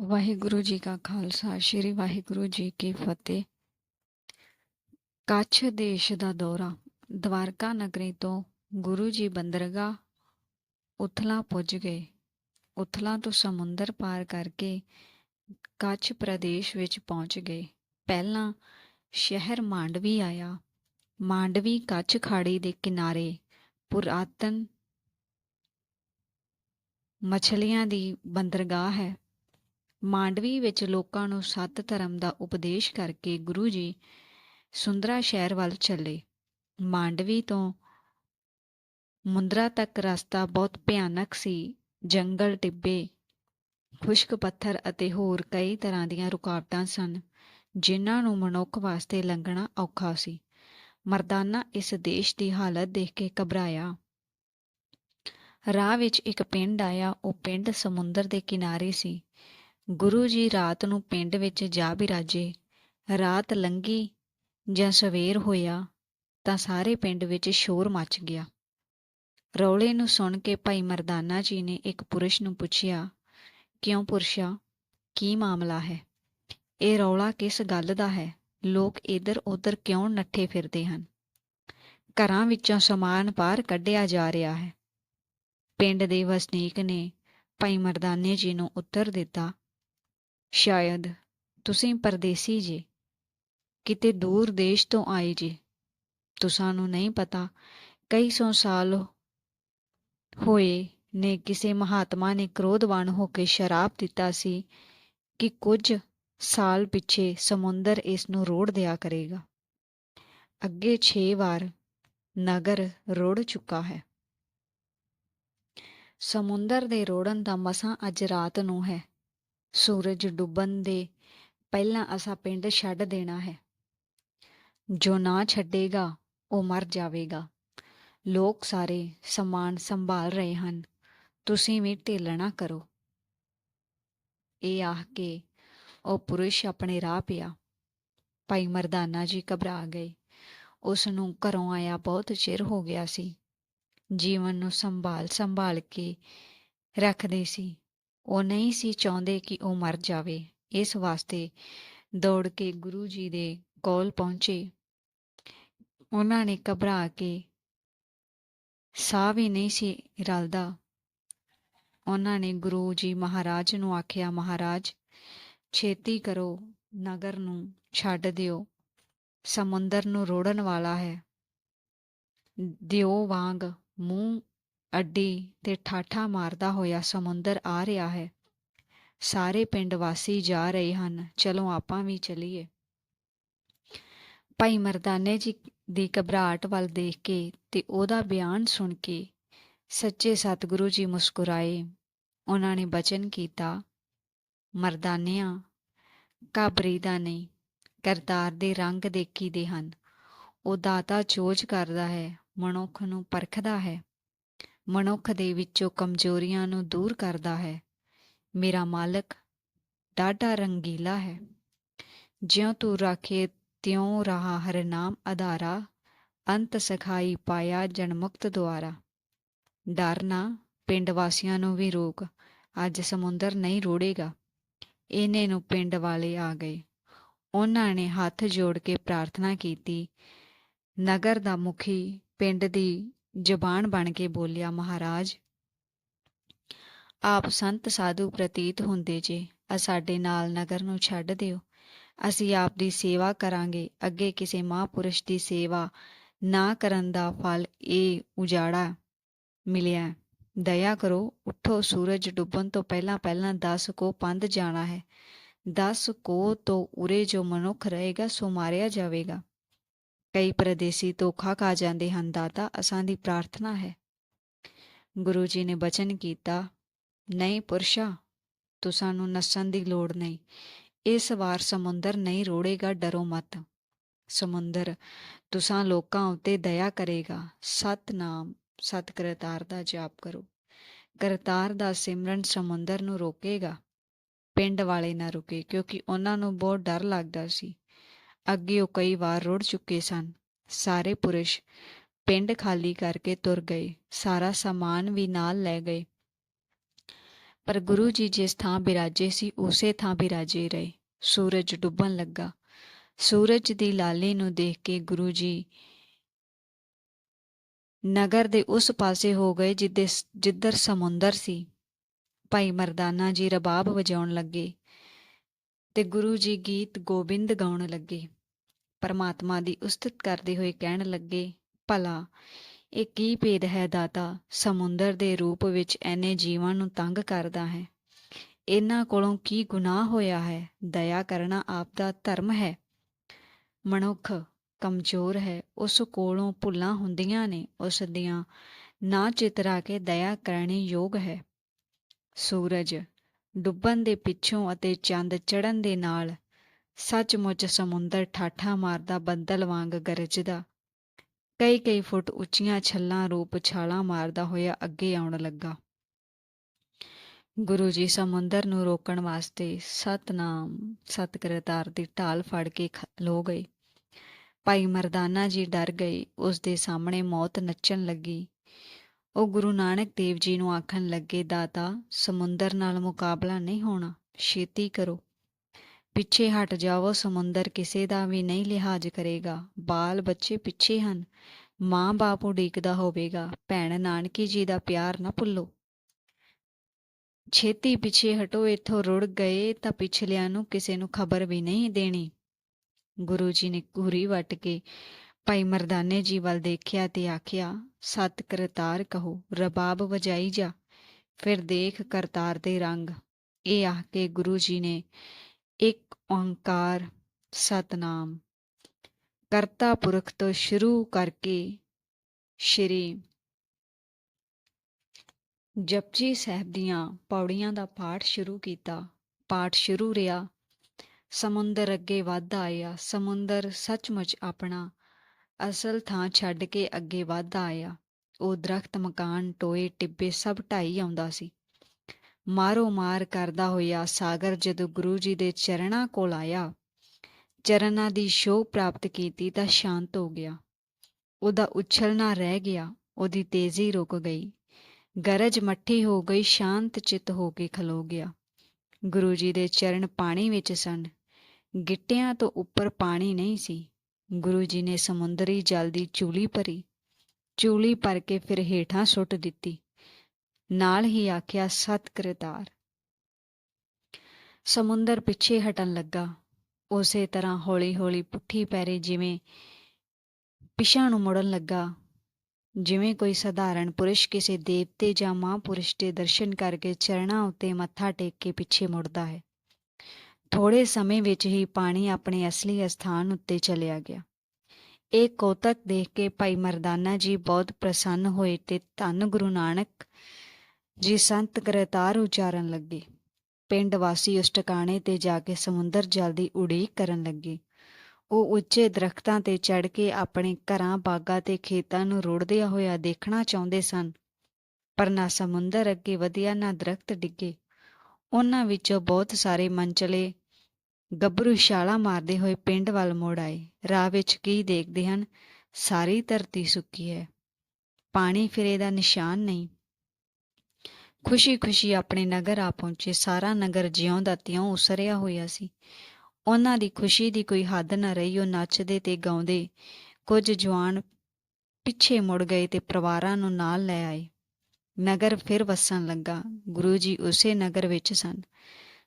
ਵਾਹਿਗੁਰੂ ਜੀ ਕਾ ਖਾਲਸਾ, ਸ੍ਰੀ ਵਾਹਿਗੁਰੂ ਜੀ ਕੀ ਫਤਿਹ। ਕੱਛ ਦੇਸ਼ ਦਾ ਦੌਰਾ, ਦਵਾਰਕਾ ਨਗਰੀ ਤੋਂ ਗੁਰੂ ਜੀ ਬੰਦਰਗਾਹ ਉਥਲਾ ਪੁੱਜ ਗਏ। ਉਥਲਾ ਤੋਂ ਸਮੁੰਦਰ ਪਾਰ ਕਰਕੇ ਕੱਛ ਪ੍ਰਦੇਸ਼ ਵਿੱਚ ਪਹੁੰਚ ਗਏ। ਪਹਿਲਾਂ ਸ਼ਹਿਰ ਮਾਂਡਵੀ ਆਇਆ। ਮਾਂਡਵੀ ਕੱਛ ਖਾੜੀ ਦੇ ਕਿਨਾਰੇ ਪੁਰਾਤਨ ਮਛਲੀਆਂ ਦੀ ਬੰਦਰਗਾਹ ਹੈ। ਮਾਂਡਵੀ ਵਿੱਚ ਲੋਕਾਂ ਨੂੰ ਸੱਤ ਧਰਮ ਦਾ ਉਪਦੇਸ਼ ਕਰਕੇ ਗੁਰੂ ਜੀ ਸੁੰਦਰਾ ਸ਼ਹਿਰ ਵੱਲ ਚੱਲੇ। ਮਾਂਡਵੀ ਤੋਂ ਮੁੰਦਰਾ ਤੱਕ ਰਸਤਾ ਬਹੁਤ ਭਿਆਨਕ ਸੀ। ਜੰਗਲ, ਟਿੱਬੇ, ਖੁਸ਼ਕ ਪੱਥਰ ਅਤੇ ਹੋਰ ਕਈ ਤਰ੍ਹਾਂ ਦੀਆਂ ਰੁਕਾਵਟਾਂ ਸਨ, ਜਿਨ੍ਹਾਂ ਨੂੰ ਮਨੁੱਖ ਵਾਸਤੇ ਲੰਘਣਾ ਔਖਾ ਸੀ। ਮਰਦਾਨਾ ਇਸ ਦੇਸ਼ ਦੀ ਹਾਲਤ ਦੇਖ ਕੇ ਘਬਰਾਇਆ। ਰਾਹ ਵਿੱਚ ਇੱਕ ਪਿੰਡ ਆਇਆ। ਉਹ ਪਿੰਡ ਸਮੁੰਦਰ ਦੇ ਕਿਨਾਰੇ ਸੀ। ਗੁਰੂ ਜੀ ਰਾਤ ਨੂੰ ਪਿੰਡ ਵਿੱਚ ਜਾ ਬਿਰਾਜੇ, ਰਾਤ ਲੰਘੀ ਜਾਂ ਸਵੇਰ ਹੋਇਆ ਤਾਂ ਸਾਰੇ ਪਿੰਡ ਵਿੱਚ ਸ਼ੋਰ ਮਚ ਗਿਆ। ਰੌਲੇ ਨੂੰ ਸੁਣ ਕੇ ਭਾਈ ਮਰਦਾਨਾ ਜੀ ਨੇ ਇੱਕ ਪੁਰਸ਼ ਨੂੰ ਪੁੱਛਿਆ, ਕਿਉਂ ਪੁਰਸ਼ਾ, ਕੀ ਮਾਮਲਾ ਹੈ? ਇਹ ਰੌਲਾ ਕਿਸ ਗੱਲ ਦਾ ਹੈ? ਲੋਕ ਇੱਧਰ ਉੱਧਰ ਕਿਉਂ ਨੱਠੇ ਫਿਰਦੇ ਹਨ? ਘਰਾਂ ਵਿੱਚੋਂ ਸਮਾਨ ਬਾਹਰ ਕੱਢਿਆ ਜਾ ਰਿਹਾ ਹੈ। ਪਿੰਡ ਦੇ ਵਸਨੀਕ ਨੇ ਭਾਈ ਮਰਦਾਨੇ ਜੀ ਨੂੰ ਉੱਤਰ ਦਿੱਤਾ ਸ਼ਾਇਦ ਤੁਸੀਂ ਪਰਦੇਸੀ ਜੇ। ਕਿਤੇ ਦੂਰ ਦੇਸ਼ ਤੋਂ ਆਏ ਜੇ। ਤੁਸਾਂ ਨੂੰ ਨਹੀਂ ਪਤਾ, ਕਈ ਸੌ ਸਾਲ ਹੋਏ ਨੇ ਕਿਸੇ ਮਹਾਤਮਾ ਨੇ ਕ੍ਰੋਧਵਾਨ ਹੋ ਕੇ ਸ਼ਰਾਪ ਦਿੱਤਾ ਸੀ ਕਿ ਕੁਝ ਸਾਲ ਪਿੱਛੇ ਸਮੁੰਦਰ ਇਸ ਨੂੰ ਰੋੜ ਦਿਆ ਕਰੇਗਾ। ਅੱਗੇ 6 ਵਾਰ ਨਗਰ ਰੋੜ ਚੁੱਕਾ ਹੈ। ਸਮੁੰਦਰ ਦੇ ਰੋੜਨ ਦਾ ਮਸਾਂ ਅੱਜ ਰਾਤ ਨੂੰ ਹੈ। ਸੂਰਜ ਡੁੱਬਣ ਦੇ ਪਹਿਲਾਂ ਅਸਾਂ ਪਿੰਡ ਛੱਡ ਦੇਣਾ ਹੈ। ਜੋ ਨਾ ਛੱਡੇਗਾ, ਉਹ ਮਰ ਜਾਵੇਗਾ। ਲੋਕ ਸਾਰੇ ਸਮਾਨ ਸੰਭਾਲ ਰਹੇ ਹਨ। ਤੁਸੀਂ ਵੀ ਢਿੱਲ ਨਾ ਕਰੋ। ਇਹ ਆਖ ਕੇ ਉਹ ਪੁਰਸ਼ ਆਪਣੇ ਰਾਹ ਪਿਆ। ਭਾਈ ਮਰਦਾਨਾ ਜੀ ਘਬਰਾ ਗਏ। ਉਸ ਨੂੰ ਘਰੋਂ ਆਇਆ ਬਹੁਤ ਚਿਰ ਹੋ ਗਿਆ ਸੀ। ਜੀਵਨ ਨੂੰ ਸੰਭਾਲ ਸੰਭਾਲ ਕੇ ਰੱਖਦੇ ਸੀ। ਉਹ ਨਹੀਂ ਸੀ ਚਾਹੁੰਦੇ ਕਿ ਉਹ ਮਰ ਜਾਵੇ। ਇਸ ਵਾਸਤੇ ਦੌੜ ਕੇ ਗੁਰੂ ਜੀ ਦੇ ਕੋਲ ਪਹੁੰਚੇ। ਉਹਨਾਂ ਨੇ ਘਬਰਾ ਕੇ ਸਾਹ ਵੀ ਨਹੀਂ ਸੀ ਰਲਦਾ। ਉਹਨਾਂ ਨੇ ਗੁਰੂ ਜੀ ਮਹਾਰਾਜ ਨੂੰ ਆਖਿਆ, ਮਹਾਰਾਜ, ਛੇਤੀ ਕਰੋ, ਨਗਰ ਨੂੰ ਛੱਡ ਦਿਓ। ਸਮੁੰਦਰ ਨੂੰ ਰੋੜਨ ਵਾਲਾ ਹੈ। ਦਿਓ ਵਾਂਗ ਮੂੰਹ ਅੱਡੀ ਤੇ ਠਾਠਾ ਮਾਰਦਾ ਹੋਇਆ ਸਮੁੰਦਰ ਆ ਰਿਹਾ ਹੈ। ਸਾਰੇ ਪਿੰਡ ਵਾਸੀ ਜਾ ਰਹੇ ਹਨ। ਚਲੋ ਆਪਾਂ ਵੀ ਚਲੀਏ। ਭਾਈ ਮਰਦਾਨੇ ਜੀ ਦੀ ਘਬਰਾਹਟ ਵੱਲ ਦੇਖ ਕੇ ਤੇ ਉਹਦਾ ਬਿਆਨ ਸੁਣ ਕੇ ਸੱਚੇ ਸਤਿਗੁਰੂ ਜੀ ਮੁਸਕਰਾਏ। ਉਹਨਾਂ ਨੇ ਬਚਨ ਕੀਤਾ, ਮਰਦਾਨਿਆਂ ਘਬਰੀਦਾ ਨਹੀਂ, ਕਰਤਾਰ ਦੇ ਰੰਗ ਦੇਖੀਦੇ ਹਨ। ਉਹ ਦਾਤਾ ਚੋਜ ਕਰਦਾ ਹੈ, ਮਨੁੱਖ ਨੂੰ ਪਰਖਦਾ ਹੈ। ਮਨੁੱਖ ਦੇ ਵਿੱਚੋਂ ਕਮਜ਼ੋਰੀਆਂ ਨੂੰ ਦੂਰ ਕਰਦਾ ਹੈ। ਮੇਰਾ ਮਾਲਕ ਡਾਢਾ ਰੰਗੀਲਾ ਹੈ। ਜਿਉ ਤੂੰ ਰਾਖੇ ਤਿਉ ਰਹਾ ਹਰ ਨਾਮ ਆਧਾਰਾ ਅੰਤ ਸਖਾਈ ਪਾਇਆ ਜਨਮੁਕਤ ਦੁਆਰਾ। ਡਰਨਾ ਪਿੰਡ ਵਾਸੀਆਂ ਨੂੰ ਵੀ ਰੋਕ, ਅੱਜ ਸਮੁੰਦਰ ਨਹੀਂ ਰੋੜੇਗਾ। ਇਹਨੇ ਨੂੰ ਪਿੰਡ ਵਾਲੇ ਆ ਗਏ। ਉਹਨਾਂ ਨੇ ਹੱਥ ਜੋੜ ਕੇ ਪ੍ਰਾਰਥਨਾ ਕੀਤੀ, ਨਗਰ ਦਾ ਮੁਖੀ ਪਿੰਡ ਦੀ ਜ਼ਬਾਨ ਬਣ ਕੇ ਬੋਲਿਆ, ਮਹਾਰਾਜ, ਆਪ ਸੰਤ ਸਾਧੂ ਪ੍ਰਤੀਤ ਹੁੰਦੇ ਜੇ ਆ ਸਾਡੇ ਨਾਲ ਨਗਰ ਨੂੰ ਛੱਡ ਦਿਓ। ਅਸੀਂ ਆਪ ਦੀ ਸੇਵਾ ਕਰਾਂਗੇ, ਅੱਗੇ ਕਿਸੇ ਮਹਾਪੁਰਸ਼ ਦੀ ਸੇਵਾ ਨਾ ਕਰਨ ਦਾ ਫਲ ਇਹ ਉਜਾੜਾ ਮਿਲਿਆ। ਦਇਆ ਕਰੋ, ਉਠੋ ਸੂਰਜ ਡੁੱਬਣ ਤੋਂ ਪਹਿਲਾਂ ਪਹਿਲਾਂ 10 ਕੋ ਪੰਧ ਜਾਣਾ ਹੈ। 10 ਕੋ ਤੋਂ ਉਰੇ ਜੋ ਮਨੁੱਖ ਰਹੇਗਾ, ਸੋ ਮਾਰਿਆ ਜਾਵੇਗਾ। ਕਈ ਪ੍ਰਦੇਸੀ ਧੋਖਾ ਖਾ ਜਾਂਦੇ ਹਨ, ਦਾਤਾ ਅਸਾਂ ਦੀ ਪ੍ਰਾਰਥਨਾ ਹੈ। ਗੁਰੂ ਜੀ ਨੇ ਬਚਨ ਕੀਤਾ, ਨਹੀਂ ਪੁਰਸ਼ਾ, ਤੁਸਾਂ ਨੂੰ ਨਸਣ ਦੀ ਲੋੜ ਨਹੀਂ। ਇਸ ਵਾਰ ਸਮੁੰਦਰ ਨਹੀਂ ਰੋੜੇਗਾ, ਡਰੋ ਮਤ। ਸਮੁੰਦਰ ਤੁਸਾਂ ਲੋਕਾਂ ਉਤੇ ਦਇਆ ਕਰੇਗਾ। ਸਤਨਾਮ ਸਤ ਕਰਤਾਰ ਦਾ ਜਾਪ ਕਰੋ। ਕਰਤਾਰ ਦਾ ਸਿਮਰਨ ਸਮੁੰਦਰ ਨੂੰ ਰੋਕੇਗਾ। ਪਿੰਡ ਵਾਲੇ ਨਾ ਰੁਕੇ, ਕਿਉਂਕਿ ਉਹਨਾਂ ਨੂੰ ਬਹੁਤ ਡਰ ਲੱਗਦਾ ਸੀ। ਅੱਗੇ ਉਹ ਕਈ ਵਾਰ ਰੁੜ ਚੁੱਕੇ ਸਨ। ਸਾਰੇ ਪੁਰਸ਼ ਪਿੰਡ ਖਾਲੀ ਕਰਕੇ ਤੁਰ ਗਏ। ਸਾਰਾ ਸਾਮਾਨ ਵੀ ਨਾਲ ਲੈ ਗਏ। ਪਰ ਗੁਰੂ ਜੀ ਜਿਸ ਥਾਂ ਬਿਰਾਜੇ ਸੀ, ਉਸੇ ਥਾਂ ਬਿਰਾਜੇ ਰਹੇ। ਸੂਰਜ ਡੁੱਬਣ ਲੱਗਾ। ਸੂਰਜ ਦੀ ਲਾਲੀ ਨੂੰ ਦੇਖ ਕੇ ਗੁਰੂ ਜੀ ਨਗਰ ਦੇ ਉਸ ਪਾਸੇ ਹੋ ਗਏ ਜਿੱਦੇ ਜਿੱਧਰ ਸਮੁੰਦਰ ਸੀ। ਭਾਈ ਮਰਦਾਨਾ ਜੀ ਰਬਾਬ ਵਜਾਉਣ ਲੱਗੇ ਤੇ ਗੁਰੂ ਜੀ ਗੀਤ ਗੋਬਿੰਦ ਗਾਉਣ ਲੱਗੇ। ਪਰਮਾਤਮਾ ਦੀ ਉਸਤਤ ਕਰਦੇ ਹੋਏ ਕਹਿਣ ਲੱਗੇ, ਭਲਾ, ਇਹ ਕੀ ਭੇਦ ਹੈ ਦਾਤਾ, ਸਮੁੰਦਰ ਦੇ ਰੂਪ ਵਿੱਚ ਐਨੇ ਜੀਵਾਂ ਨੂੰ ਤੰਗ ਕਰਦਾ ਹੈ? ਇਹਨਾਂ ਕੋਲੋਂ ਕੀ ਗੁਨਾਹ ਹੋਇਆ ਹੈ? ਦਇਆ ਕਰਨਾ ਆਪ ਦਾ ਧਰਮ ਹੈ। ਮਨੁੱਖ ਕਮਜ਼ੋਰ ਹੈ, ਉਸ ਕੋਲੋਂ ਭੁੱਲਾਂ ਹੁੰਦੀਆਂ ਨੇ, ਉਸ ਦੀਆਂ ਨਾ ਚਿਤਰਾ ਕੇ ਦਇਆ ਕਰਨੀ ਯੋਗ ਹੈ। ਸੂਰਜ ਡੁੱਬਣ ਦੇ ਪਿੱਛੋਂ ਅਤੇ ਚੰਦ ਚੜ੍ਹਨ ਦੇ ਨਾਲ ਸੱਚਮੁੱਚ ਸਮੁੰਦਰ ਠਾਠਾ ਮਾਰਦਾ ਬੱਦਲ ਵਾਂਗ ਗਰਜਦਾ। ਕਈ ਕਈ ਫੁੱਟ ਉੱਚੀਆਂ ਛੱਲਾਂ ਰੂਪ ਛਾਲਾਂ ਮਾਰਦਾ ਹੋਇਆ ਅੱਗੇ ਆਉਣ ਲੱਗਾ। ਗੁਰੂ ਜੀ ਸਮੁੰਦਰ ਨੂੰ ਰੋਕਣ ਵਾਸਤੇ ਸਤਨਾਮ ਸਤਕਰਤਾਰ ਦੀ ਢਾਲ ਫੜ ਕੇ ਖਲੋ ਗਏ। ਭਾਈ ਮਰਦਾਨਾ ਜੀ ਡਰ ਗਏ, ਉਸ ਦੇ ਸਾਹਮਣੇ ਮੌਤ ਨੱਚਣ ਲੱਗੀ। ਉਹ ਗੁਰੂ ਨਾਨਕ ਦੇਵ ਜੀ ਨੂੰ ਆਖਣ ਲੱਗੇ, ਦਾਤਾ, ਸਮੁੰਦਰ ਨਾਲ ਮੁਕਾਬਲਾ ਨਹੀਂ ਹੋਣਾ, ਛੇਤੀ ਕਰੋ। ਪਿੱਛੇ ਹਟ ਜਾਵੋ, ਸਮੁੰਦਰ ਕਿਸੇ ਦਾ ਵੀ ਨਹੀਂ ਲਿਹਾਜ਼ ਕਰੇਗਾ। ਬਾਲ ਬੱਚੇ ਪਿੱਛੇ ਹਨ, ਮਾਂ ਬਾਪ ਉਡੀਕਦਾ ਹੋਵੇਗਾ। ਭੈਣ ਨਾਨਕੀ ਜੀ ਦਾ ਪਿਆਰ ਨਾ ਭੁੱਲੋ। ਛੇਤੀ ਪਿੱਛੇ ਹਟੋ, ਇੱਥੋਂ ਰੁੜ ਗਏ ਤਾਂ ਪਿਛਲਿਆਂ ਨੂੰ ਕਿਸੇ ਨੂੰ ਖਬਰ ਵੀ ਨਹੀਂ ਦੇਣੀ। ਗੁਰੂ ਜੀ ਨੇ ਘੂਰੀ ਵੱਟ ਕੇ ਭਾਈ ਮਰਦਾਨੇ ਜੀ ਵੱਲ ਦੇਖਿਆ ਤੇ ਆਖਿਆ, ਸਤ ਕਰਤਾਰ ਕਹੋ, ਰਬਾਬ ਵਜਾਈ ਜਾ, ਫਿਰ ਦੇਖ ਕਰਤਾਰ ਦੇ ਰੰਗ। ਇਹ ਆਖ ਕੇ ਗੁਰੂ ਜੀ ਨੇ ਇੱਕ ਓੰਕਾਰ ਸਤਨਾਮ। ਕਰਤਾ ਪੁਰਖ ਤੋਂ ਸ਼ੁਰੂ ਕਰਕੇ ਸ਼੍ਰੀ ਜਪਜੀ ਸਾਹਿਬ ਦੀਆਂ ਪੌੜੀਆਂ ਦਾ ਪਾਠ ਸ਼ੁਰੂ ਕੀਤਾ। ਪਾਠ ਸ਼ੁਰੂ ਰਿਹਾ। ਸਮੁੰਦਰ ਅੱਗੇ ਵੱਧਦਾ ਆਇਆ। ਸਮੁੰਦਰ ਸੱਚਮੁੱਚ ਆਪਣਾ ਅਸਲ ਥਾਂ ਛੱਡ ਕੇ ਅੱਗੇ ਵੱਧਦਾ ਆਇਆ। ਉਹ ਦਰਖਤ, ਮਕਾਨ, ਟੋਏ, ਟਿੱਬੇ ਸਭ ਢਾਈ ਆਉਂਦਾ ਸੀ। ਮਾਰੋ ਮਾਰ ਕਰਦਾ ਹੋਇਆ ਸਾਗਰ ਜਦੋਂ ਗੁਰੂ ਜੀ ਦੇ ਚਰਨਾਂ ਕੋਲ ਆਇਆ, ਚਰਨਾਂ ਦੀ ਸ਼ੋਭ ਪ੍ਰਾਪਤ ਕੀਤੀ ਤਾਂ ਸ਼ਾਂਤ ਹੋ ਗਿਆ। ਉਹਦਾ ਉਛਲਣਾ ਰਹਿ ਗਿਆ, ਉਹਦੀ ਤੇਜ਼ੀ ਰੁਕ ਗਈ। ਗਰਜ ਮੱਠੀ ਹੋ ਗਈ, ਸ਼ਾਂਤ ਚਿੱਤ ਹੋ ਕੇ ਖਲੋ ਗਿਆ। ਗੁਰੂ ਜੀ ਦੇ ਚਰਨ ਪਾਣੀ ਵਿੱਚ ਸਨ। ਗਿੱਟਿਆਂ ਤੋਂ ਉੱਪਰ ਪਾਣੀ ਨਹੀਂ ਸੀ। ਗੁਰੂ ਜੀ ਨੇ ਸਮੁੰਦਰੀ ਜਲ ਦੀ ਚੂਲੀ ਭਰੀ। ਚੂਲੀ ਭਰ ਕੇ ਫਿਰ ਹੇਠਾਂ ਸੁੱਟ ਦਿੱਤੀ। ਨਾਲ ਹੀ ਆਖਿਆ ਸਤ ਕਰਤਾਰ ਸਮੁੰਦਰ ਪਿੱਛੇ ਹਟਣ ਲੱਗਾ। ਉਸੇ ਤਰ੍ਹਾਂ ਹੌਲੀ-ਹੌਲੀ ਪੁੱਠੀ ਪੈਰੇ ਜਿਵੇਂ ਪਿਛਾਂ ਨੂੰ ਮੁੜਨ ਲੱਗਾ। ਜਿਵੇਂ ਕੋਈ ਸਧਾਰਨ ਪੁਰਸ਼ ਕਿਸੇ ਦੇਵਤੇ ਜਾਂ ਮਹਾਂਪੁਰਸ਼ ਦੇ ਦਰਸ਼ਨ ਕਰਕੇ ਚਰਨਾਂ ਉੱਤੇ ਮੱਥਾ ਟੇਕ ਕੇ ਪਿੱਛੇ ਮੁੜਦਾ ਹੈ। ਥੋੜੇ ਸਮੇਂ ਵਿੱਚ ਹੀ ਪਾਣੀ ਆਪਣੇ ਅਸਲੀ ਸਥਾਨ ਉੱਤੇ ਚਲਿਆ ਗਿਆ। ਇਹ ਕੋਤਕ ਦੇਖ ਕੇ ਭਾਈ ਮਰਦਾਨਾ ਜੀ ਬਹੁਤ ਪ੍ਰਸੰਨ ਹੋਏ ਤੇ ਧੰਨ ਗੁਰੂ ਨਾਨਕ ਜੀ ਸੰਤ ਕਰਤਾਰ ਉਚਾਰਨ ਲੱਗੇ। ਪਿੰਡ ਵਾਸੀ ਉਸ ਟਿਕਾਣੇ ਤੇ ਜਾ ਕੇ ਸਮੁੰਦਰ ਜਲ ਦੀ ਉਡੀਕ ਕਰਨ ਲੱਗੇ। ਉਹ ਉੱਚੇ ਦਰਖਤਾਂ ਤੇ ਚੜ ਕੇ ਆਪਣੇ ਘਰਾਂ ਬਾਗਾਂ ਤੇ ਖੇਤਾਂ ਨੂੰ ਰੁੜਦਿਆ ਹੋਇਆ ਦੇਖਣਾ ਚਾਹੁੰਦੇ ਸਨ, ਪਰ ਨਾ ਸਮੁੰਦਰ ਅੱਗੇ ਵਧਿਆ, ਨਾ ਦਰਖਤ ਡਿੱਗੇ। ਉਹਨਾਂ ਵਿੱਚੋਂ ਬਹੁਤ ਸਾਰੇ ਮੰਚਲੇ ਗੱਭਰੂ ਛਾਲਾ ਮਾਰਦੇ ਹੋਏ ਪਿੰਡ ਵੱਲ ਮੁੜ ਆਏ। ਰਾਹ ਵਿੱਚ ਕੀ ਦੇਖਦੇ ਹਨ? ਸਾਰੀ ਧਰਤੀ ਸੁੱਕੀ ਹੈ। ਪਾਣੀ ਫਿਰੇ ਦਾ ਨਿਸ਼ਾਨ ਨਹੀਂ। ਖੁਸ਼ੀ-ਖੁਸ਼ੀ ਆਪਣੇ ਨਗਰ ਆ ਪਹੁੰਚੇ। ਸਾਰਾ ਨਗਰ ਜਿਉਂ ਦਾ ਤਿਉਂ ਉਸਰਿਆ ਹੋਇਆ ਸੀ। ਉਹਨਾਂ ਦੀ ਖੁਸ਼ੀ ਦੀ ਕੋਈ ਹੱਦ ਨਾ ਰਹੀ। ਉਹ ਨੱਚਦੇ ਤੇ ਗਾਉਂਦੇ। ਕੁਝ ਜਵਾਨ ਪਿੱਛੇ ਮੁੜ ਗਏ ਤੇ ਪਰਿਵਾਰਾਂ ਨੂੰ ਨਾਲ ਲੈ ਆਏ। ਨਗਰ ਫਿਰ ਵਸਣ ਲੱਗਾ। ਗੁਰੂ ਜੀ ਉਸੇ ਨਗਰ ਵਿੱਚ ਸਨ।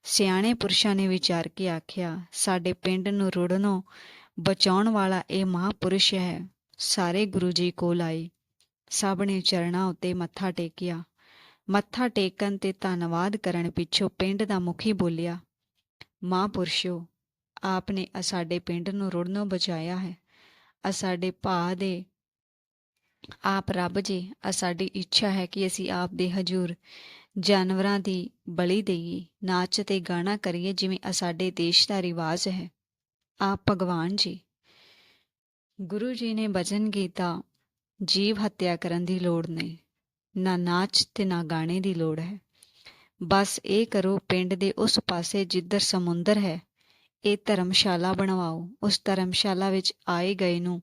ਸਿਆਣੇ ਪੁਰਸ਼ਾਂ ਨੇ ਵਿਚਾਰ ਕੇ ਆਖਿਆ, ਸਾਡੇ ਪਿੰਡ ਨੂੰ ਰੁੜਨੋਂ ਬਚਾਉਣ ਵਾਲਾ ਇਹ ਮਹਾਪੁਰਸ਼ ਹੈ। ਸਾਰੇ ਗੁਰੂ ਜੀ ਕੋਲ ਆਏ। ਸਭ ਨੇ ਚਰਣਾ ਉੱਤੇ ਮੱਥਾ ਟੇਕਿਆ। ਮੱਥਾ ਟੇਕਣ ਤੇ ਧੰਨਵਾਦ ਕਰਨ ਪਿੱਛੋਂ ਪਿੰਡ ਦਾ ਮੁਖੀ ਬੋਲਿਆ ਮਹਾਪੁਰਸ਼ੋ ਆਪ ਨੇ ਸਾਡੇ ਪਿੰਡ ਨੂੰ ਰੁੜਨੋਂ ਬਚਾਇਆ ਹੈ। ਆ ਸਾਡੇ ਭਾ ਦੇ ਆਪ ਰੱਬ ਜੀ ਆ ਸਾਡੀ ਇੱਛਾ ਹੈ ਕਿ ਅਸੀਂ ਆਪ ਦੇ ਹਜੂਰ ਜਾਨਵਰਾਂ ਦੀ ਬਲੀ ਦੇਈਏ। ਨਾਚ ਤੇ ਗਾਣਾ ਕਰੀਏ ਜਿਵੇਂ ਆ ਸਾਡੇ ਦੇਸ਼ ਦਾ ਰਿਵਾਜ ਹੈ। ਆਪ ਭਗਵਾਨ ਜੀ, ਗੁਰੂ ਜੀ ਨੇ ਬਚਨ ਕੀਤਾ ਜੀਵ ਹੱਤਿਆ ਕਰਨ ਦੀ ਲੋੜ ਨਹੀਂ। ਨਾ ਨਾਚ ਤੇ ਨਾ ਗਾਣੇ ਦੀ ਲੋੜ ਹੈ। ਬਸ ਇਹ ਕਰੋ, ਪਿੰਡ ਦੇ ਉਸ ਪਾਸੇ ਜਿੱਧਰ ਸਮੁੰਦਰ ਹੈ, ਇਹ ਧਰਮਸ਼ਾਲਾ ਬਣਵਾਓ। ਉਸ ਧਰਮਸ਼ਾਲਾ ਵਿੱਚ ਆਏ ਗਏ ਨੂੰ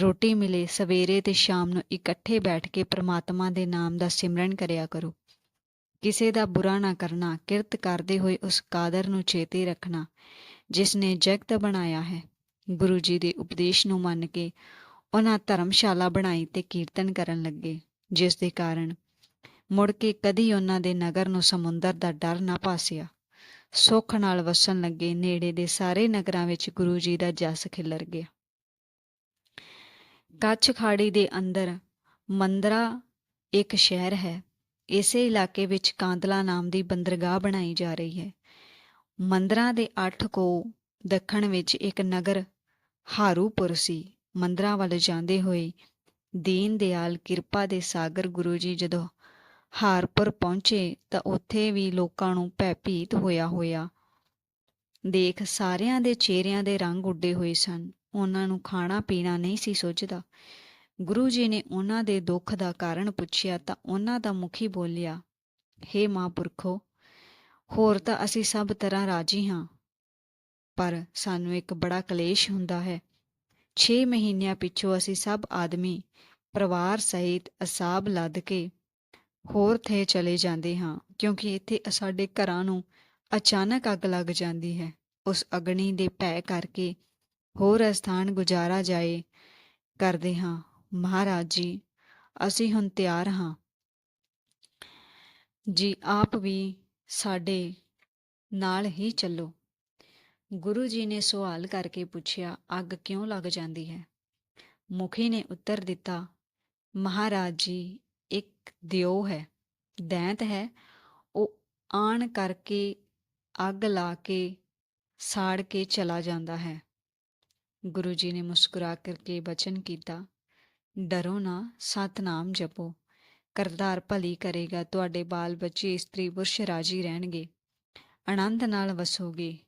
ਰੋਟੀ ਮਿਲੇ, ਸਵੇਰੇ ਤੇ ਸ਼ਾਮ ਨੂੰ ਇਕੱਠੇ ਬੈਠ ਕੇ ਪ੍ਰਮਾਤਮਾ ਦੇ ਨਾਮ ਦਾ ਸਿਮਰਨ ਕਰਿਆ ਕਰੋ। ਕਿਸੇ ਦਾ ਬੁਰਾ ਨਾ ਕਰਨਾ, ਕਿਰਤ ਕਰਦੇ ਹੋਏ ਉਸ ਕਾਦਰ ਨੂੰ ਚੇਤੇ ਰੱਖਣਾ, ਜਿਸ ਨੇ ਜਗਤ ਬਣਾਇਆ ਹੈ। ਗੁਰੂ ਜੀ ਦੇ ਉਪਦੇਸ਼ ਨੂੰ ਮੰਨ ਕੇ ਉਹਨਾਂ ਧਰਮਸ਼ਾਲਾ ਬਣਾਈ ਤੇ ਕੀਰਤਨ ਕਰਨ ਲੱਗੇ। ਜਿਸ ਦੇ ਕਾਰਨ ਮੁੜ ਕੇ ਕਦੀ ਉਹਨਾਂ ਦੇ ਨਗਰ ਨੂੰ ਸਮੁੰਦਰ ਦਾ ਡਰ ਨਾ ਭਾਸਿਆ। ਸੁੱਖ ਨਾਲ ਵਸਣ ਲੱਗੇ ਨੇੜੇ ਦੇ ਸਾਰੇ ਨਗਰਾਂ ਵਿੱਚ ਗੁਰੂ ਜੀ ਦਾ ਜਸ ਖਿਲਰ ਗਿਆ। ਕੱਛ ਖਾੜੀ ਦੇ ਅੰਦਰ ਮੰਦਰਾ ਇੱਕ ਸ਼ਹਿਰ ਹੈ। ਇਸੇ ਇਲਾਕੇ ਵਿੱਚ ਕਾਂਦਲਾ ਨਾਮ ਦੀ ਬੰਦਰਗਾਹ ਬਣਾਈ ਜਾ ਰਹੀ ਹੈ। ਮੰਦਰਾਂ ਦੇ ਅੱਠ ਕੋ ਦੱਖਣ ਵਿੱਚ ਇੱਕ ਨਗਰ ਹਾਰੂਪੁਰ ਸੀ। ਮੰਦਰਾਂ ਵੱਲ ਜਾਂਦੇ ਹੋਏ ਦੀਨ ਦਿਆਲ ਕਿਰਪਾ ਦੇ ਸਾਗਰ ਗੁਰੂ ਜੀ ਜਦੋਂ ਹਾਰਪੁਰ ਪਹੁੰਚੇ ਤਾਂ ਉੱਥੇ ਵੀ ਲੋਕਾਂ ਨੂੰ ਭੈਭੀਤ ਹੋਇਆ ਹੋਇਆ। ਦੇਖ ਸਾਰਿਆਂ ਦੇ ਚਿਹਰਿਆਂ ਦੇ ਰੰਗ ਉੱਡੇ ਹੋਏ ਸਨ। ਉਹਨਾਂ ਨੂੰ ਖਾਣਾ ਪੀਣਾ ਨਹੀਂ ਸੀ ਸੁੱਝਦਾ ਗੁਰੂ ਜੀ ਨੇ ਉਹਨਾਂ ਦੇ ਦੁੱਖ ਦਾ ਕਾਰਨ ਪੁੱਛਿਆ ਤਾਂ ਉਹਨਾਂ ਦਾ ਮੁਖੀ ਬੋਲਿਆ, ਹੇ ਮਹਾਂਪੁਰਖੋ, ਹੋਰ ਤਾਂ ਅਸੀਂ ਸਭ ਤਰ੍ਹਾਂ ਰਾਜੀ ਹਾਂ, ਪਰ ਸਾਨੂੰ ਇੱਕ ਬੜਾ ਕਲੇਸ਼ ਹੁੰਦਾ ਹੈ। 6 ਮਹੀਨਿਆਂ ਪਿੱਛੋਂ ਅਸੀਂ ਸਭ ਆਦਮੀ, ਪਰਿਵਾਰ ਸਹਿਤ ਅਸਾਬ ਲੱਦ ਕੇ ਹੋਰ ਥੇ ਚਲੇ ਜਾਂਦੇ ਹਾਂ, ਕਿਉਂਕਿ ਇੱਥੇ ਸਾਡੇ ਘਰਾਂ ਨੂੰ ਅਚਾਨਕ ਅੱਗ ਲੱਗ ਜਾਂਦੀ ਹੈ। ਉਸ ਅਗਨੀ ਦੇ ਭੈ ਕਰਕੇ ਹੋਰ ਅਸਥਾਨ ਗੁਜ਼ਾਰਾ ਜਾਏ ਕਰਦੇ ਹਾਂ। ਮਹਾਰਾਜ ਜੀ, ਅਸੀਂ ਹੁਣ ਤਿਆਰ ਹਾਂ। ਜੀ ਆਪ ਵੀ ਸਾਡੇ ਨਾਲ ਹੀ ਚੱਲੋ। ਗੁਰੂ ਜੀ ਨੇ ਸਵਾਲ ਕਰਕੇ ਪੁੱਛਿਆ, ਅੱਗ ਕਿਉਂ ਲੱਗ ਜਾਂਦੀ ਹੈ? ਮੁਖੀ ਨੇ ਉੱਤਰ ਦਿੱਤਾ, ਮਹਾਰਾਜ ਜੀ, ਇੱਕ ਦਿਓ ਹੈ, ਦੈਂਤ ਹੈ, ਉਹ ਆਣ ਕਰਕੇ ਅੱਗ ਲਾ ਕੇ ਸਾੜ ਕੇ ਚਲਾ ਜਾਂਦਾ ਹੈ। ਗੁਰੂ ਜੀ ਨੇ ਮੁਸਕਰਾ ਕਰਕੇ ਬਚਨ ਕੀਤਾ, ਡਰੋ ਨਾ, ਸਤਨਾਮ ਜਪੋ, ਕਰਤਾਰ ਭਲੀ ਕਰੇਗਾ, ਤੁਹਾਡੇ ਬਾਲ ਬੱਚੇ ਇਸਤਰੀ ਪੁਰਸ਼ ਰਾਜੀ ਰਹਿਣਗੇ ਆਨੰਦ ਨਾਲ ਵਸੋਗੇ।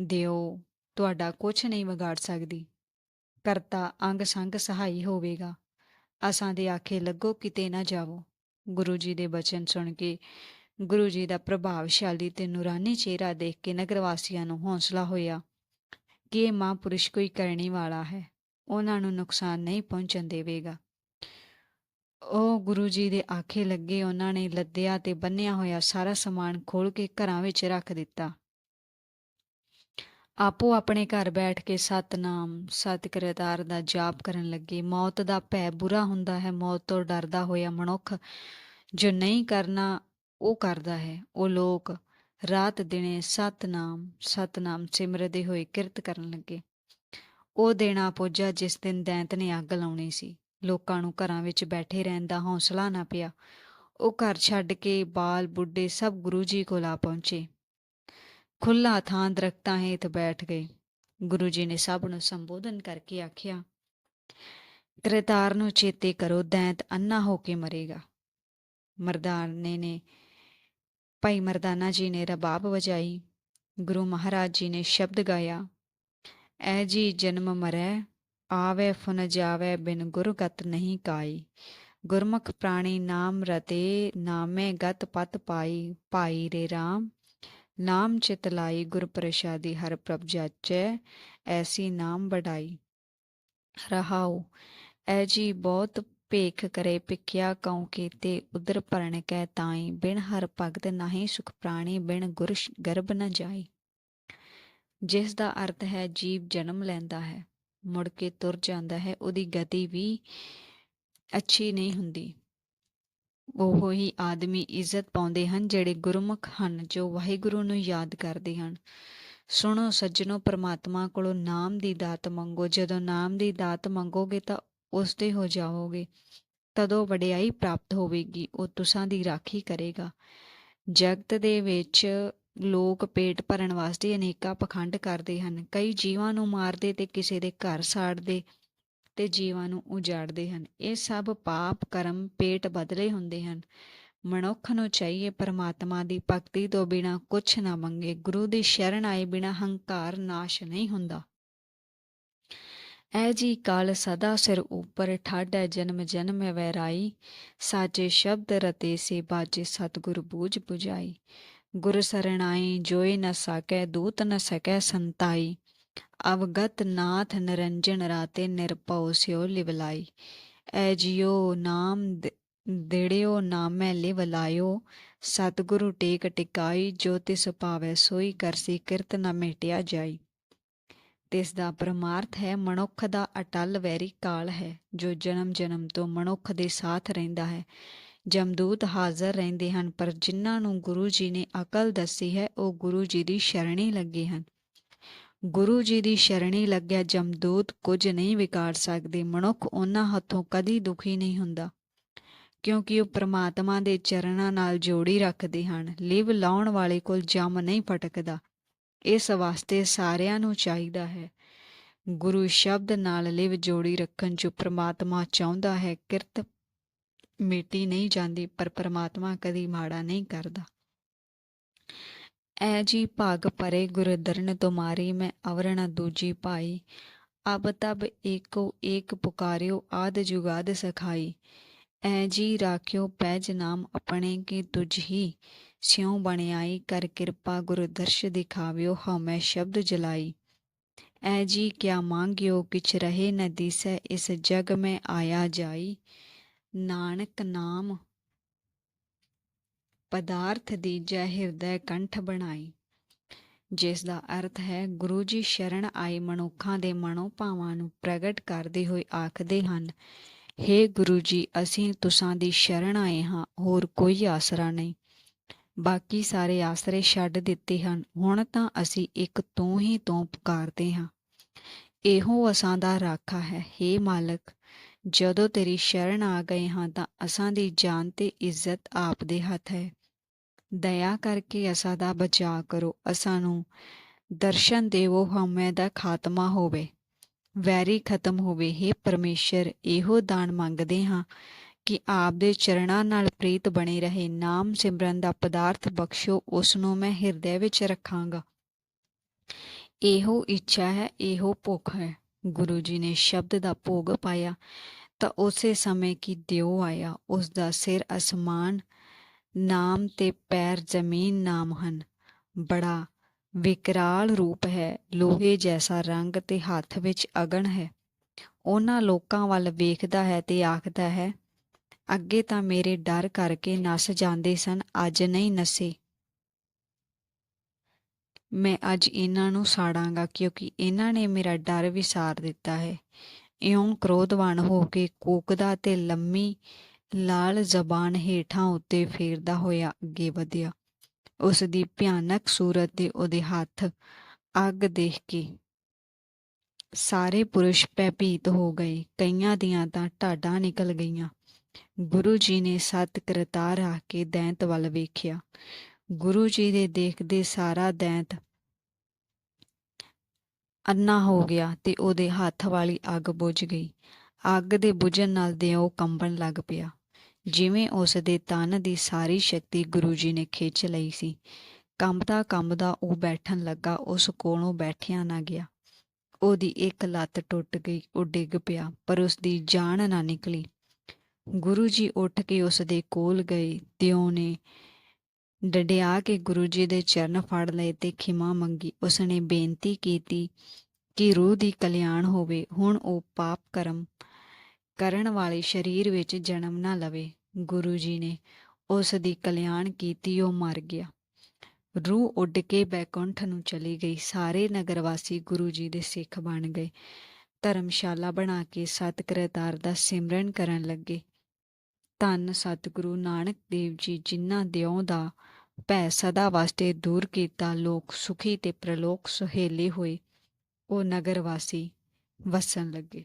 ਦਿਓ, ਤੁਹਾਡਾ ਕੁਝ ਨਹੀਂ ਵਿਗਾੜ ਸਕਦੀ। ਕਰਤਾ ਅੰਗ ਸੰਗ ਸਹਾਈ ਹੋਵੇਗਾ। ਅਸਾਂ ਦੇ ਆਖੇ ਲੱਗੋ ਕਿਤੇ ਨਾ ਜਾਵੋ। ਗੁਰੂ ਜੀ ਦੇ ਬਚਨ ਸੁਣ ਕੇ ਗੁਰੂ ਜੀ ਦਾ ਪ੍ਰਭਾਵਸ਼ਾਲੀ ਤੇ ਨੂਰਾਨੀ ਚਿਹਰਾ ਦੇਖ ਕੇ ਨਗਰ ਵਾਸੀਆਂ ਨੂੰ ਹੌਸਲਾ ਹੋਇਆ। ਕਿ ਇਹ ਮਹਾਂਪੁਰਸ਼ ਕੋਈ ਕਰਨੀ ਵਾਲਾ ਹੈ। ਉਹਨਾਂ ਨੂੰ ਨੁਕਸਾਨ ਨਹੀਂ ਪਹੁੰਚਣ ਦੇਵੇਗਾ। ਉਹ ਗੁਰੂ ਜੀ ਦੇ ਆਖੇ ਲੱਗੇ ਉਹਨਾਂ ਨੇ ਲੱਦਿਆ ਤੇ ਬੰਨਿਆ ਹੋਇਆ ਸਾਰਾ ਸਮਾਨ ਖੋਲ ਕੇ ਘਰਾਂ ਵਿੱਚ ਰੱਖ ਦਿੱਤਾ। ਆਪੋ ਆਪਣੇ ਘਰ ਬੈਠ ਕੇ ਸਤਨਾਮ ਸਤਿਕਰਤਾਰ ਦਾ ਜਾਪ ਕਰਨ ਲੱਗੇ। ਮੌਤ ਦਾ ਭੈ ਬੁਰਾ ਹੁੰਦਾ ਹੈ, ਮੌਤ ਤੋਂ ਡਰਦਾ ਹੋਇਆ ਮਨੁੱਖ ਜੋ ਨਹੀਂ ਕਰਨਾ, ਉਹ ਕਰਦਾ ਹੈ। ਉਹ ਲੋਕ ਰਾਤ ਦਿਨੇ ਸਤਨਾਮ ਸਤਨਾਮ ਸਿਮਰਦੇ ਹੋਏ ਕਿਰਤ ਕਰਨ ਲੱਗੇ। ਉਹ ਦੇਣਾ ਪੁੱਜਾ ਜਿਸ ਦਿਨ ਦੈਂਤ ਨੇ ਅੱਗ ਲਾਉਣੀ ਸੀ। ਲੋਕਾਂ ਨੂੰ ਘਰਾਂ ਵਿੱਚ ਬੈਠੇ ਰਹਿਣ ਦਾ ਹੌਸਲਾ ਨਾ ਪਿਆ। ਉਹ ਘਰ ਛੱਡ ਕੇ ਬਾਲ ਬੁੱਢੇ ਸਭ ਗੁਰੂ ਜੀ ਕੋਲ ਆ ਪਹੁੰਚੇ। ਖੁੱਲਾ ਥਾਂ ਦਰਖਤਾਂ ਹੇਠ ਬੈਠ ਗਏ। ਗੁਰੂ ਜੀ ਨੇ ਸਭ ਨੂੰ ਸੰਬੋਧਨ ਕਰਕੇ ਆਖਿਆ ਕਰਤਾਰ ਨੂੰ ਚੇਤੇ ਕਰੋ, ਦੈਂਤ ਅੰਨਾ ਹੋ ਕੇ ਮਰੇਗਾ। ਮਰਦਾਨੇ ਨੇ, ਭਾਈ ਮਰਦਾਨਾ ਜੀ ਨੇ ਰਬਾਬ ਵਜਾਈ। ਗੁਰੂ ਮਹਾਰਾਜ ਜੀ ਨੇ ਸ਼ਬਦ ਗਾਇਆ, ਐ ਜੀ ਜਨਮ ਮਰੈ, ਆਵੇ ਫੁਨ ਜਾਵੇ, ਬਿਨ ਗੁਰਗਤ ਨਹੀਂ ਕਾਈ। ਗੁਰਮੁਖ ਪ੍ਰਾਣੀ ਨਾਮ ਰਤੇ, ਨਾਮੇ ਗਤ ਪਤ ਪਾਈ, ਭਾਈ ਰੇ RAM ਨਾਮ ਚਿਤ ਲਾਈ ਗੁਰ ਪ੍ਰਸਾਦੀ ਹਰ ਪ੍ਰਭ ਜਾਚੈ, ਐਸੀ ਨਾਮ ਬੜਾਈ ਰਹਾਉ, ਐ ਜੀ ਬਹੁਤ ਭੇਖ ਕਰੇ ਪਿਕਿਆ ਕਉ ਕੀਤੇ ਉਦਰ ਪਰਣ ਕੈ ਤਾਈ, ਬਿਨ ਹਰ ਭਗਤ ਨਹੀਂ ਸੁਖ ਪ੍ਰਾਣੀ, ਬਿਨ ਗੁਰ ਗਰਭ ਨ ਜਾਈ। ਜਿਸ ਦਾ ਅਰਥ ਹੈ ਜੀਵ ਜਨਮ ਲੈਂਦਾ ਹੈ, ਮੁੜ ਕੇ ਤੁਰ ਜਾਂਦਾ ਹੈ, ਉਹਦੀ ਗਤੀ ਵੀ ਅੱਛੀ ਨਹੀਂ ਹੁੰਦੀ। ਉਹ ਹੀ ਆਦਮੀ ਇੱਜ਼ਤ ਪਾਉਂਦੇ ਹਨ ਜਿਹੜੇ ਗੁਰਮੁਖ ਹਨ, ਜੋ ਵਾਹਿਗੁਰੂ ਨੂੰ ਯਾਦ ਕਰਦੇ ਹਨ। ਸੁਣੋ, ਸੱਜਣੋ, ਪ੍ਰਮਾਤਮਾ ਕੋਲੋਂ ਨਾਮ ਦੀ ਦਾਤ ਮੰਗੋ। ਜਦੋਂ ਨਾਮ ਦੀ ਦਾਤ ਮੰਗੋਗੇ ਤਾਂ ਉਸ ਦੇ ਹੋ ਜਾਵੋਗੇ। ਤਦੋਂ ਵਡਿਆਈ ਪ੍ਰਾਪਤ ਹੋਵੇਗੀ, ਉਹ ਤੁਸਾਂ ਦੀ ਰਾਖੀ ਕਰੇਗਾ। ਜਗਤ ਦੇ ਵਿੱਚ ਲੋਕ ਪੇਟ ਭਰਨ ਵਾਸਤੇ ਅਨੇਕਾਂ ਪਖੰਡ ਕਰਦੇ ਹਨ। ਕਈ ਜੀਵਾਂ ਨੂੰ ਮਾਰਦੇ ਤੇ ਕਿਸੇ ਦੇ ਘਰ ਸਾੜਦੇ। ਤੇ ਜੀਵਾਂ ਨੂੰ ਉਜਾੜਦੇ ਹਨ। ਇਹ ਸਭ ਪਾਪ, ਕਰਮ, ਪੇਟ ਬਦਲੇ ਹੁੰਦੇ ਹਨ। ਮਨੁੱਖ ਨੂੰ ਚਾਹੀਏ ਪਰਮਾਤਮਾ ਦੀ ਭਗਤੀ ਤੋਂ ਬਿਨਾ ਕੁਝ ਨਾ ਮੰਗੇ। ਗੁਰੂ ਦੀ ਸ਼ਰਨ ਆਏ ਬਿਨਾ ਹੰਕਾਰ ਨਾਸ਼ ਨਹੀਂ ਹੁੰਦਾ। ਐ ਜੀ ਕਾਲ ਸਦਾ ਸਿਰ ਉਪਰ ਠਾਡੈ ਜਨਮ ਜਨਮ ਵੈਰਾਈ। ਸਾਚੇ ਸ਼ਬਦ ਰਤੇ ਸੇ ਬਾਜੇ ਸਤਗੁਰ ਬੂਝ 부ਜਾਈ ਗੁਰ ਸਰਣਾਈ ਜੋਏ ਨ ਸਕੈ, ਦੂਤ ਨ ਸਕੈ ਸੰਤਾਈ। ਅਵਗਤ ਨਾਥ ਨਿਰੰਜਨ ਰਾਤੇ ਨਿਰਪਉ ਸਿਓ ਲਿਵਲਾਈ ਐ ਜਿਉ ਨਾਮ ਦੇੜਿਓ ਨਾਮੈ ਲਿਵ ਲਾਇਓ। ਸਤਿਗੁਰੂ ਟੇਕ ਟਿਕਾਈ, ਜੋ ਤਿਸ ਭਾਵੈ ਸੋਈ ਕਰਸੀ ਕਿਰਤ ਨ ਮਿਟਿਆ ਜਾਈ। ਤਿਸ ਦਾ ਪਰਮਾਰਥ ਹੈ, ਮਨੁੱਖ ਦਾ ਅਟਲ ਵੈਰੀ ਕਾਲ ਹੈ, ਜੋ ਜਨਮ ਜਨਮ ਤੋਂ ਮਨੁੱਖ ਦੇ ਸਾਥ ਰਹਿੰਦਾ ਹੈ। ਜਮਦੂਤ ਹਾਜ਼ਰ ਰਹਿੰਦੇ ਹਨ, ਪਰ ਜਿਨ੍ਹਾਂ ਨੂੰ ਗੁਰੂ ਜੀ ਨੇ ਅਕਲ ਦੱਸੀ ਹੈ, ਉਹ ਗੁਰੂ ਜੀ ਦੀ ਸ਼ਰਣੀ ਲੱਗੇ ਹਨ। ਗੁਰੂ ਜੀ ਦੀ ਸ਼ਰਣੀ ਲੱਗਿਆ ਜਮਦੂਤ ਕੁਝ ਨਹੀਂ ਵਿਗਾੜ ਸਕਦੇ। ਮਨੁੱਖ ਉਹਨਾਂ ਹੱਥੋਂ ਕਦੀ ਦੁਖੀ ਨਹੀਂ ਹੁੰਦਾ, ਕਿਉਂਕਿ ਉਹ ਪ੍ਰਮਾਤਮਾ ਦੇ ਚਰਨਾਂ ਨਾਲ ਜੋੜੀ ਰੱਖਦੇ ਹਨ। ਲਿਵ ਲਾਉਣ ਵਾਲੇ ਕੋਲ ਜਮ ਨਹੀਂ ਫਟਕਦਾ ਇਸ ਵਾਸਤੇ ਸਾਰਿਆਂ ਨੂੰ ਚਾਹੀਦਾ ਹੈ। ਗੁਰੂ ਸ਼ਬਦ ਨਾਲ ਲਿਵ ਜੋੜੀ ਰੱਖਣ ਜੋ ਪ੍ਰਮਾਤਮਾ ਚਾਹੁੰਦਾ ਹੈ, ਕਿਰਤ ਮਿਟੀ ਨਹੀਂ ਜਾਂਦੀ, ਪਰ ਪ੍ਰਮਾਤਮਾ ਕਦੀ ਮਾੜਾ ਨਹੀਂ ਕਰਦਾ। ਐ ਜੀ ਭਾਗ ਪਰੇ ਗੁਰ ਤੁਮਾਰੀ ਮੈਂ ਅਵਰਣ ਦੂਜੀ ਪਾਈ ਅਬ ਤਬ ਏਕੋ ਏਕ ਪੁਕਾਰਿਓ ਆਦ ਜੁਗਾਦ ਸਖਾਈ ਐ ਜੀ ਰਾਖਿਓ ਪੈਜ ਨਾਮ ਆਪਣੇ ਕੀ ਤੁਝ ਹੀ ਸਿਉ ਬਣਾਈ ਕਰ ਕਿਰਪਾ ਗੁਰ ਦਰਸ਼ ਦਿਖਾਵਿਓ ਹਉਮੈ ਸ਼ਬਦ ਜਲਾਈ ਐ ਜੀ ਕਿਆ ਮੰਗਿਓ ਕਿਛ ਰਹੇ ਨ ਦਿਸੈ ਇਸ ਜਗ ਮੈਂ ਆਇਆ ਜਾਈ ਨਾਨਕ ਨਾਮ ਪਦਾਰਥ ਦੀ ਦੀਜੈ ਹਿਰਦੈ ਕੰਠ ਬਣਾਈ, ਜਿਸ ਦਾ ਅਰਥ ਹੈ, ਗੁਰੂ ਜੀ ਸ਼ਰਨ ਆਏ ਮਨੁੱਖਾਂ ਦੇ ਮਨੋ ਭਾਵਾਂ ਨੂੰ ਪ੍ਰਗਟ ਕਰਦੇ ਹੋਏ ਆਖਦੇ ਹਨ हे ਗੁਰੂ ਜੀ, ਅਸੀਂ ਤੁਸਾਂ ਦੀ ਸ਼ਰਨ ਆਏ ਹਾਂ, ਹੋਰ ਕੋਈ ਆਸਰਾ ਨਹੀਂ। ਬਾਕੀ ਸਾਰੇ ਆਸਰੇ ਛੱਡ ਦਿੱਤੇ ਹਨ, ਹੁਣ ਤਾਂ ਅਸੀਂ ਇੱਕ ਤੂੰ ਹੀ ਤੋਂ ਪੁਕਾਰਦੇ ਹਾਂ। ਇਹੋ ਅਸਾਂ ਦਾ ਰਾਖਾ ਹੈ हे ਮਾਲਕ, ਜਦੋਂ ਤੇਰੀ ਸ਼ਰਨ ਆ ਗਏ ਹਾਂ ਤਾਂ ਅਸਾਂ ਦੀ ਜਾਨ ਤੇ ਇੱਜ਼ਤ ਆਪ ਦੇ ਹੱਥ ਹੈ। ਦਇਆ ਕਰਕੇ ਅਸਾਂ ਦਾ ਬਚਾ ਕਰੋ। ਅਸਾਂ ਨੂੰ ਦਰਸ਼ਨ ਦੇਵੋ, ਹਉਮੈ ਦਾ ਖਾਤਮਾ ਹੋਵੇ। ਵੈਰੀ ਖਤਮ ਹੋਵੇ। हे ਪਰਮੇਸ਼ਰ, ਇਹੋ ਦਾਨ ਮੰਗਦੇ ਹਾਂ ਕਿ ਆਪ ਦੇ ਚਰਨਾਂ ਨਾਲ ਪ੍ਰੀਤ ਬਣੀ ਰਹੇ। ਨਾਮ ਸਿਮਰਨ ਦਾ ਪਦਾਰਥ ਬਖਸ਼ੋ, ਉਸ ਨੂੰ ਮੈਂ ਹਿਰਦੇ ਵਿੱਚ ਰੱਖਾਂਗਾ। ਇਹੋ ਇੱਛਾ ਹੈ, ਇਹੋ ਭੁੱਖ ਹੈ। ਗੁਰੂ ਜੀ ਨੇ ਸ਼ਬਦ ਦਾ ਭੋਗ ਪਾਇਆ ਤਾਂ ਉਸੇ ਸਮੇਂ ਕੀ ਦਿਓ ਆਇਆ ਉਸ ਦਾ ਸਿਰ ਅਸਮਾਨ ਨਾਮ ਤੇ ਪੈਰ ਜ਼ਮੀਨ ਨਾਮ ਹਨ। ਬੜਾ ਵਿਕਰਾਲ ਰੂਪ ਹੈ, ਲੋਹੇ ਜੈਸਾ ਰੰਗ ਤੇ ਹੱਥ ਵਿੱਚ ਅਗਨ ਹੈ। ਉਹਨਾਂ ਲੋਕਾਂ ਵੱਲ ਵੇਖਦਾ ਹੈ ਤੇ ਆਖਦਾ ਹੈ, ਅੱਗੇ ਤਾਂ ਮੇਰੇ ਡਰ ਕਰਕੇ ਨਸ ਜਾਂਦੇ ਸਨ, ਅੱਜ ਨਹੀਂ ਨਸੇ। ਮੈਂ ਅੱਜ ਇਹਨਾਂ ਨੂੰ ਸਾੜਾਂਗਾ, ਕਿਉਂਕਿ ਇਹਨਾਂ ਨੇ ਮੇਰਾ ਡਰ ਵਿਸਾਰ ਦਿੱਤਾ ਹੈ। ਇਉਂ ਕ੍ਰੋਧਵਾਨ ਹੋ ਕੇ ਕੂਕਦਾ ਤੇ ਲੰਮੀ ਲਾਲ ਜ਼ਬਾਨ ਹੇਠਾਂ ਉੱਤੇ ਫੇਰਦਾ ਹੋਇਆ ਅੱਗੇ ਵਧਿਆ। ਉਸ ਦੀ ਭਿਆਨਕ ਸੂਰਤ ਤੇ ਉਹਦੇ ਹੱਥ, ਅੱਗ ਦੇਖ ਕੇ ਸਾਰੇ ਪੁਰਸ਼ ਭੈਭੀਤ ਹੋ ਗਏ। ਕਈਆਂ ਦੀਆਂ ਤਾਂ ਢਾਡਾਂ ਨਿਕਲ ਗਈਆਂ। ਗੁਰੂ ਜੀ ਨੇ ਸਤ ਕਰਤਾਰ ਆ ਕੇ ਦੈਂਤ ਵੱਲ ਵੇਖਿਆ। ਗੁਰੂ ਜੀ ਦੇ ਦੇਖਦੇ ਸਾਰਾ ਦੈਂਤ ਅੰਨਾ ਹੋ ਗਿਆ ਤੇ ਉਹਦੇ ਹੱਥ ਵਾਲੀ ਅੱਗ ਬੁਝ ਗਈ। ਅੱਗ ਦੇ ਬੁਝਣ ਨਾਲ ਦਿਓ ਕੰਬਣ ਲੱਗ ਪਿਆ। ਜਿਵੇਂ ਉਸ ਦੇ ਤਨ ਦੀ ਸਾਰੀ ਸ਼ਕਤੀ ਗੁਰੂ ਜੀ ਨੇ ਖਿੱਚ ਲਈ ਸੀ। ਕੰਬਦਾ ਕੰਬਦਾ ਉਹ ਬੈਠਣ ਲੱਗਾ, ਉਸ ਕੋਲੋਂ ਬੈਠਿਆ ਨਾ ਗਿਆ। ਉਹਦੀ ਇੱਕ ਲੱਤ ਟੁੱਟ ਗਈ, ਉਹ ਡਿੱਗ ਪਿਆ, ਪਰ ਉਸ ਦੀ ਜਾਨ ਨਾ ਨਿਕਲੀ। ਗੁਰੂ ਜੀ ਉੱਠ ਕੇ ਉਸ ਦੇ ਕੋਲ ਗਏ ਦਿਓ ਨੇ ਡਡਿਆ ਕੇ ਗੁਰੂ ਜੀ ਦੇ ਚਰਨ ਫੜ ਲਏ ਤੇ ਖਿਮਾ ਮੰਗੀ। ਉਸਨੇ ਬੇਨਤੀ ਕੀਤੀ ਕਿ ਰੂਹ ਦੀ ਕਲਿਆਣ ਹੋਵੇ, ਹੁਣ ਉਹ ਪਾਪ ਕਰਮ ਕਰਨ ਵਾਲੇ ਸਰੀਰ ਵਿੱਚ ਜਨਮ ਨਾ ਲਵੇ। ਗੁਰੂ ਜੀ ਨੇ ਉਸ ਦੀ ਕਲਿਆਣ ਕੀਤੀ, ਉਹ ਮਰ ਗਿਆ। ਰੂਹ ਉੱਡ ਕੇ ਬੈਕੁੰਠ ਨੂੰ ਚਲੀ ਗਈ। ਸਾਰੇ ਨਗਰ ਵਾਸੀ ਗੁਰੂ ਜੀ ਦੇ ਸਿੱਖ ਬਣ ਗਏ। ਧਰਮਸ਼ਾਲਾ ਬਣਾ ਕੇ ਸਤ ਕਰਤਾਰ ਦਾ ਸਿਮਰਨ ਕਰਨ ਲੱਗੇ। ਧੰਨ ਸਤਿਗੁਰੂ ਨਾਨਕ ਦੇਵ ਜੀ, ਜਿਨ੍ਹਾਂ ਦਿਓ ਦਾ ਭੈ ਸਦਾ ਵਾਸਤੇ ਦੂਰ ਕੀਤਾ, ਲੋਕ ਸੁਖੀ ਤੇ ਪ੍ਰਲੋਕ ਸੁਹੇਲੇ ਹੋਏ, ਉਹ ਨਗਰ ਵਾਸੀ ਵਸਣ ਲੱਗੇ।